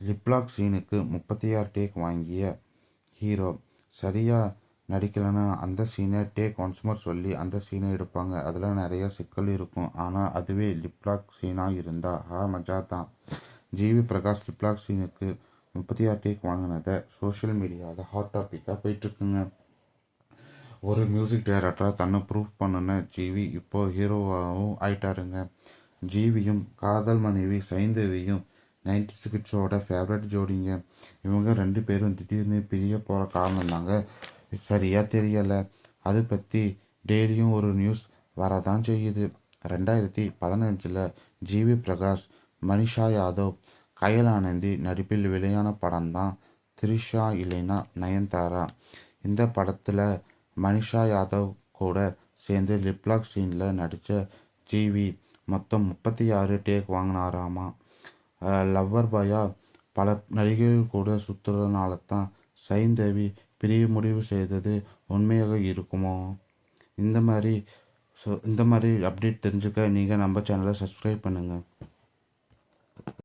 Lip lock சீனுக்கு முப்பத்தி ஆறு டேக் வாங்கிய ஹீரோ சரியாக நடிக்கலைன்னா அந்த சீனை டேக் ஒன்ஸ் மோர் சொல்லி அந்த சீனை எடுப்பாங்க. அதில் நிறைய சிக்கல் இருக்கும். ஆனால் அதுவே லிப்லாக் சீனாக இருந்தால் ஆ மஜா தான். ஜிவி பிரகாஷ் லிப்லாக் சீனுக்கு முப்பத்தி ஆறு டேக் வாங்கினதை சோஷியல் மீடியாவில் ஹாட் டாப்பிக்காக போயிட்டுருக்குங்க. ஒரு மியூசிக் டைரக்டராக தன்னை ப்ரூவ் பண்ணுன ஜிவி இப்போது ஹீரோவாகவும் ஆயிட்டாருங்க. ஜிவியும் காதல் மனைவி சைந்தவியும் நைன்டி சிக்ஸோட ஃபேவரட் ஜோடிங்க. இவங்க ரெண்டு பேரும் திடீர்னு பிரிய போகிற காரணம் தாங்க சரியாக தெரியலை. அதை பற்றி டெய்லியும் ஒரு நியூஸ் வரதான் செய்யுது. ரெண்டாயிரத்தி பதினஞ்சில் ஜிவி பிரகாஷ் மனிஷா யாதவ் கயல் ஆனந்தி நடிப்பில் வெளியான படம் தான் த்ரிஷா இல்லைனா நயன்தாரா. இந்த படத்தில் மனிஷா யாதவ் கூட சேர்ந்து லிப்லாக் சீனில் நடித்த ஜிவி மொத்தம் முப்பத்தி ஆறு டேக் வாங்கினாராமா? லவ்வர் பாயா பல நடிகைகள் கூட சுற்றுறதுனால தான் சைந்தேவி பிரிய முடிவு செய்தது உண்மையாக இருக்குமோ? இந்த மாதிரி ஸோ இந்த மாதிரி அப்டேட் தெரிஞ்சுக்க நீங்கள் நம்ம சேனலை சப்ஸ்கிரைப் பண்ணுங்கள்